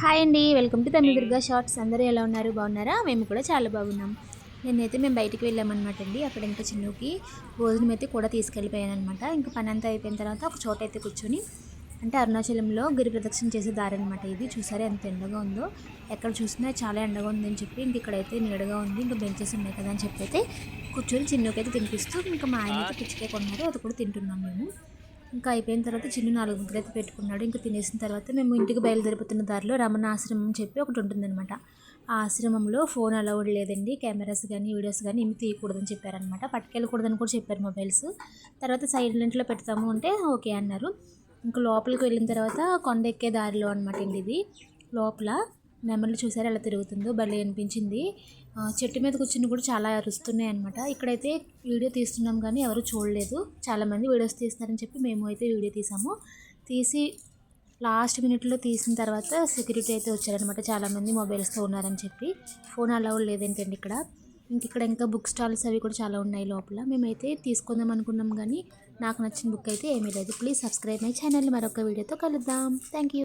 Hi అండి welcome to Tamil Durga shorts. అందరూ ఎలా ఉన్నారు? బాగున్నారా? మేము కూడా చాలా బాగున్నాం. నేనైతే మేము బయటికి వెళ్ళామన్నమాట అండి. అక్కడ ఇంకా చిన్నుకి భోజనం అయితే కూడా తీసుకెళ్ళిపోయాను అనమాట ఇంకా పని అంతా అయిపోయిన తర్వాత ఒక చోట అయితే కూర్చొని అంటే అరుణాచలంలో గిరి ప్రదక్షిణ చేసే దారి అనమాట ఇది. చూసారా ఎంత ఎండగా ఉందో? ఎక్కడ చూసినా చాలా ఎండగా ఉందని చెప్పి ఇంక ఇక్కడైతే నీడగా ఉంది. ఇంకా బెంచెస్ ఉన్నాయి కదా అని చెప్పి అయితే కూర్చొని చిన్నుకైతే తినిపిస్తూ ఇంకా మా ఆయన అయితే పిచ్చికే కొన్నారు. అది కూడా తింటున్నాం మేము. ఇంకా అయిపోయిన తర్వాత చిన్న నాలుగు ముద్దలు అయితే పెట్టుకున్నాడు. ఇంకా తినేసిన తర్వాత మేము ఇంటికి బయలుదేరిపోతున్న దారిలో రమణ ఆశ్రమం అని చెప్పి ఒకటి ఉంటుందన్నమాట. ఆ ఆశ్రమంలో ఫోన్ అలౌడ్ లేదండి. కెమెరాస్ కానీ వీడియోస్ కానీ ఏమి తీయకూడదని చెప్పారనమాట పట్టుకెళ్ళకూడదని కూడా చెప్పారు మొబైల్స్. తర్వాత సైలెంట్లో పెడతాము అంటే ఓకే అన్నారు. ఇంకా లోపలికి వెళ్ళిన తర్వాత కొండ ఎక్కే దారిలో అనమాట అండి ఇది. లోపల నెమళ్ళు చూసారు ఎలా తిరుగుతుందో? భలే అనిపించింది. చెట్టు మీద కూర్చుని కూడా చాలా అరుస్తున్నాయి అనమాట ఇక్కడైతే వీడియో తీస్తున్నాం కానీ ఎవరు చూడలేదు. చాలామంది వీడియోస్ తీస్తారని చెప్పి మేము అయితే వీడియో తీసాము. తీసి లాస్ట్ మినిట్లో తీసిన తర్వాత సెక్యూరిటీ అయితే వచ్చారనమాట చాలామంది మొబైల్స్తో ఉన్నారని చెప్పి. ఫోన్ అలౌడ్ లేదేంటండి ఇక్కడ? ఇంక ఇక్కడ ఇంకా బుక్ స్టాల్స్ అవి కూడా చాలా ఉన్నాయి లోపల. మేమైతే తీసుకుందాం అనుకున్నాం కానీ నాకు నచ్చిన బుక్ అయితే ఏమీ లేదు. Please subscribe my channel. మరొక వీడియోతో కలుద్దాం. Thank you.